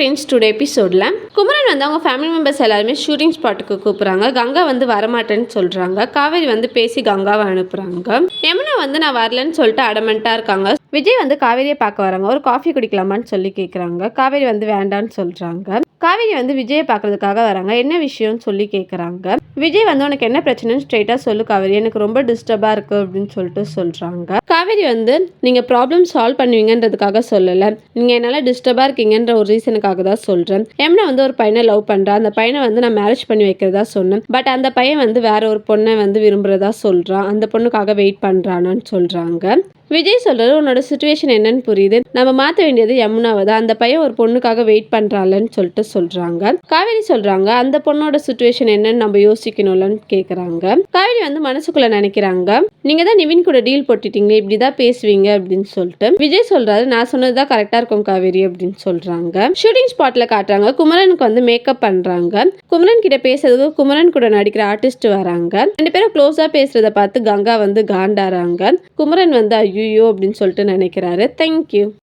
Friends today எபிசோடில் குமரன் வந்து அவங்க ஃபேமிலி மெம்பர்ஸ் எல்லாருமே ஷூட்டிங் ஸ்பாட்டுக்கு கூப்பிட்றாங்க. கங்கா வந்து வரமாட்டேன்னு சொல்கிறாங்க காவேரி வந்து பேசி கங்காவை அனுப்புகிறாங்க யமுனா வந்து நான் வரலன்னு சொல்லிட்டு அடமெண்ட்டாக இருக்காங்க. விஜய் வந்து காவேரியை பார்க்க வராங்க. ஒரு காஃபி குடிக்கலாமான்னு சொல்லி கேட்குறாங்க காவேரி வந்து வேண்டான்னு சொல்கிறாங்க காவேரி வந்து விஜயை பார்க்கறதுக்காக வராங்க. என்ன விஷயம்னு சொல்லி கேட்குறாங்க விஜய் வந்து உனக்கு என்ன பிரச்சனைன்னு ஸ்ட்ரெயிட்டாக சொல்லு காவேரி. எனக்கு ரொம்ப டிஸ்டர்பாக இருக்குது அப்படின்னு சொல்லிட்டு சொல்கிறாங்க காவேரி வந்து நீங்கள் ப்ராப்ளம் சால்வ் பண்ணுவீங்கன்றதுக்காக சொல்லலை. நீங்கள் என்னால் டிஸ்டர்பாக இருக்கீங்கன்ற ஒரு ரீசனுக்காக தான் சொல்கிறேன் எம்னா வந்து ஒரு பையனை லவ் பண்ணுறா அந்த பையனை வந்து நான் மேரேஜ் பண்ணி வைக்கிறதா சொன்னேன். பட் அந்த பையன் வந்து வேற ஒரு பொண்ணை வந்து விரும்புகிறதா சொல்கிறான் அந்த பொண்ணுக்காக வெயிட் பண்ணுறானான்னு சொல்கிறாங்க விஜய் சொல்கிறது உன்னோட சுச்சுவேஷன் என்னன்னு புரியுது. நம்ம மாற்ற வேண்டியது யமுனாவை தான். அந்த பையன் ஒரு பொண்ணுக்காக வெயிட் பண்ணுறாள்னு சொல்லிட்டு சொல்கிறாங்க காவேரி சொல்கிறாங்க அந்த பொண்ணோட சுச்சுவேஷன் என்னன்னு நம்ம யோசிக்கணும்லன்னு கேட்குறாங்க காவேரி வந்து மனசுக்குள்ளே நினைக்கிறாங்க நீங்கள் தான் நிவின் கூட டீல் போட்டுட்டீங்களே இப்படி தான் பேசுவீங்க அப்படின்னு சொல்லிட்டு. விஜய் சொல்கிறாரு நான் சொன்னது தான் கரெக்டாக இருக்கும் காவேரி அப்படின்னு சொல்கிறாங்க ஷூட்டிங் ஸ்பாட்டில் காட்டுறாங்க குமரனுக்கு வந்து மேக்கப் பண்ணுறாங்க குமரன் கிட்ட பேசுறதுக்கு குமரன் கூட நடிக்கிற ஆர்டிஸ்ட் வராங்க. ரெண்டு பேரும் க்ளோஸாக பேசுறத பார்த்து கங்கா வந்து காண்டாராங்க குமரன் வந்து ஐயோ ஐயோ அப்படின்னு சொல்லிட்டு நினைக்கிறாரு. தேங்க்யூ